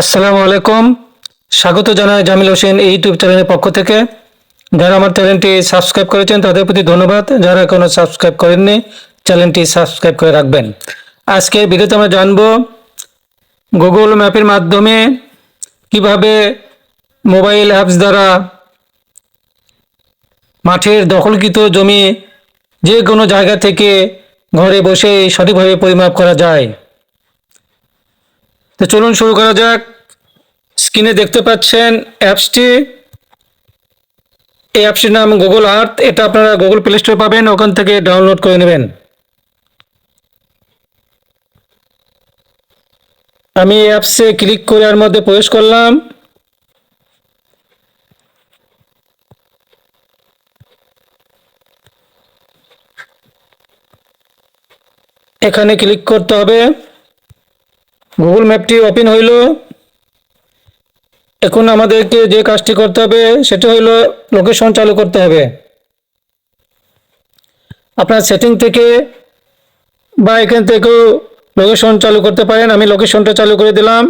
আসসালামু আলাইকুম। স্বাগত জানাই জামিল হোসেন এই ইউটিউব চ্যানেলের পক্ষ থেকে। যারা আমার চ্যানেলটি সাবস্ক্রাইব করেছেন, তাদের প্রতি ধন্যবাদ। যারা এখনও সাবস্ক্রাইব করেননি, চ্যানেলটি সাবস্ক্রাইব করে রাখবেন। আজকে ভিডিওতে আমরা জানব গুগল ম্যাপের মাধ্যমে কীভাবে মোবাইল অ্যাপস দ্বারা মাঠের দখলকৃত জমি যে কোনো জায়গা থেকে ঘরে বসে সঠিকভাবে পরিমাপ করা যায়। তো চলুন শুরু করা যাক। স্ক্রিনে দেখতে পাচ্ছেন অ্যাপসটি। এই অ্যাপসটির নাম গুগল আর্থ এটা আপনারা গুগল প্লে স্টোরে পাবেন, ওখান থেকে ডাউনলোড করে নেবেন। আমি এই অ্যাপসে ক্লিক করে এর মধ্যে প্রবেশ করলাম। এখানে ক্লিক করতে হবে। গুগল ম্যাপটি ওপেন হইল। এখন আমাদেরকে যে কাজটি করতে হবে, সেটা হইল লোকেশন চালু করতে হবে। আপনার সেটিং থেকে বা এখান থেকেও লোকেশন চালু করতে পারেন। আমি লোকেশনটা চালু করে দিলাম।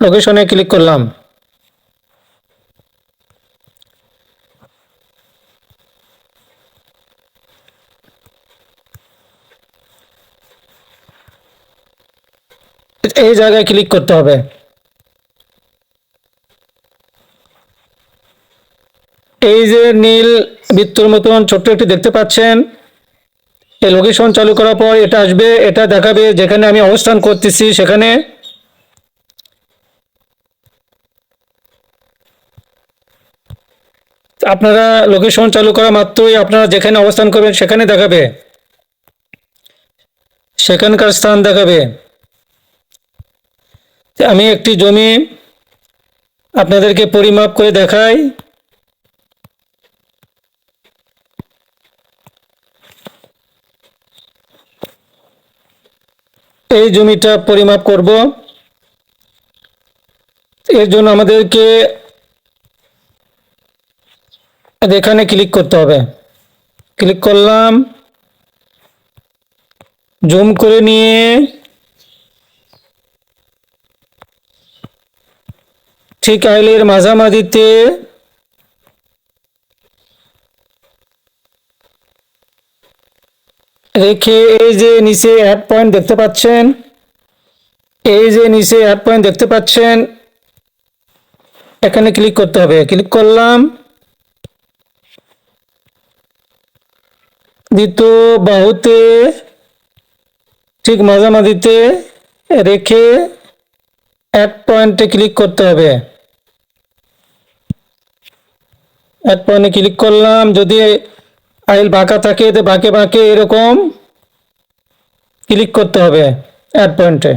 লোকেশনে ক্লিক করলাম। এই জায়গায় ক্লিক করতে হবে। এই যে নীল বৃত্তর মতন ছোট্ট একটি দেখতে পাচ্ছেন, এই লোকেশন চালু করার পর এটা আসবে, এটা দেখাবে যেখানে আমি অবস্থান করতেছি সেখানে। আপনারা লোকেশন চালু করা মাত্রই আপনারা যেখানে অবস্থান করবেন সেখানে দেখাবে। সেখানকার স্থান দেখাবে। আমি একটি জমি আপনাদেরকে পরিমাপ করে দেখাই। এই জমিটা পরিমাপ করব। এর জন্য আমাদেরকে এখানে ক্লিক করতে হবে। ক্লিক করলাম। জুম করে নিয়ে ঠিক আইলের মাঝামাঝিতে রেখে এই যে নিচে অ্যাড পয়েন্ট দেখতে পাচ্ছেন, এই যে নিচে অ্যাড পয়েন্ট দেখতে পাচ্ছেন, এখানে ক্লিক করতে হবে। ক্লিক করলাম। দ্বিতীয় বাহুতে ঠিক মাঝামাঝিতে রেখে অ্যাড পয়েন্টে ক্লিক করতে হবে। অ্যাড পয়েন্টে ক্লিক করলাম, যদি আইল বাঁকা থাকে, এতে বাঁকে বাঁকে এরকম ক্লিক করতে হবে অ্যাড পয়েন্টে।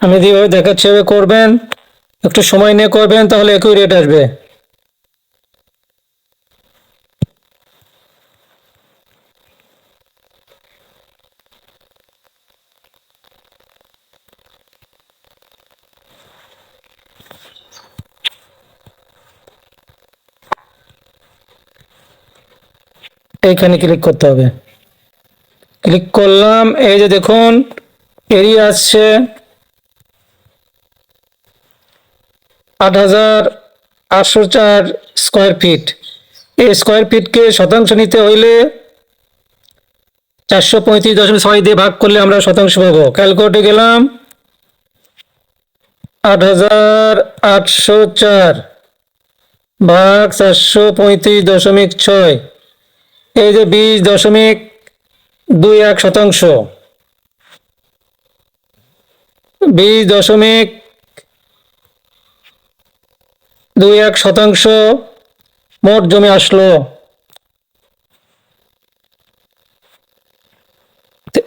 আমি যেভাবে দেখাচ্ছি করবেন। একটু সময় নিয়ে করবেন, তাহলে একই রেট আসবে। এইখানে ক্লিক করতে হবে। ক্লিক করলাম, এই যে দেখুন এরিয়া আসছে। আট হাজার আটশো চার স্কোয়ার ফিট এই স্কোয়ার ফিটকে শতাংশ নিতে হইলে চারশো পঁয়ত্রিশ দশমিক ছয় দিয়ে ভাগ করলে আমরা শতাংশ পাবো। ক্যালকুলেটে গেলাম। আট হাজার আটশো চার ভাগ চারশো পঁয়ত্রিশ দশমিক ছয়। এই যে বিশ দশমিক দুই এক শতাংশ। বিশ দশমিক দুই এক শতাংশ মোট জমি আসলো।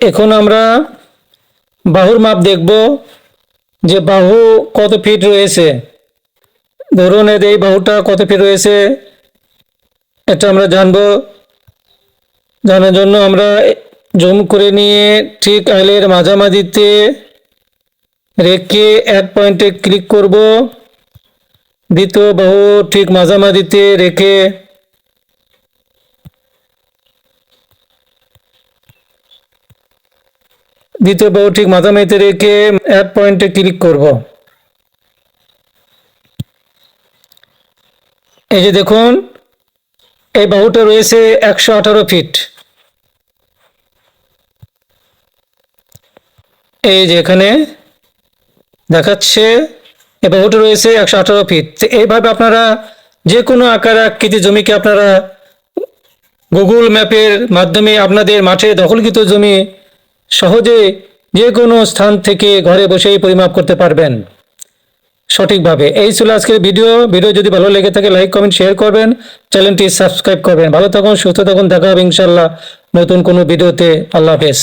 এখন আমরা বাহুর মাপ দেখব যে বাহু কত ফিট রয়েছে। ধরুন এই বাহুটা কত ফিট রয়েছে, এটা আমরা জানব জানার জন্য আমরা জুম করে নিয়ে ঠিক আইলের মাঝামাঝিতে রেখে অ্যাড পয়েন্টে ক্লিক করব। দ্বিতীয় বাহু ঠিক মাঝামাঝিতে রেখে দ্বিতীয় বাহু ঠিক মাঝামাঝিতে রেখে অ্যাড পয়েন্টে ক্লিক করব। এই যে দেখুন, এই বাহুটা রয়েছে একশো আঠারো ফিট। এই যে এখানে দেখাচ্ছে এই বাহুটা রয়েছে একশো আঠারো ফিট এইভাবে আপনারা যে কোনো আকার আকৃতি জমিকে আপনারা গুগল ম্যাপের মাধ্যমে আপনাদের মাঠে দখলকৃত জমি সহজে যে কোনো স্থান থেকে ঘরে বসেই পরিমাপ করতে পারবেন সঠিকভাবে। এই ছিল আজকের ভিডিও। ভিডিও যদি ভালো লেগে থাকে লাইক কমেন্ট শেয়ার করবেন। চ্যানেলটি সাবস্ক্রাইব করবেন। ভালো থাকুন, সুস্থ থাকুন। দেখা হবে ইনশাল্লাহ নতুন কোনো ভিডিওতে। আল্লাহ হাফেজ।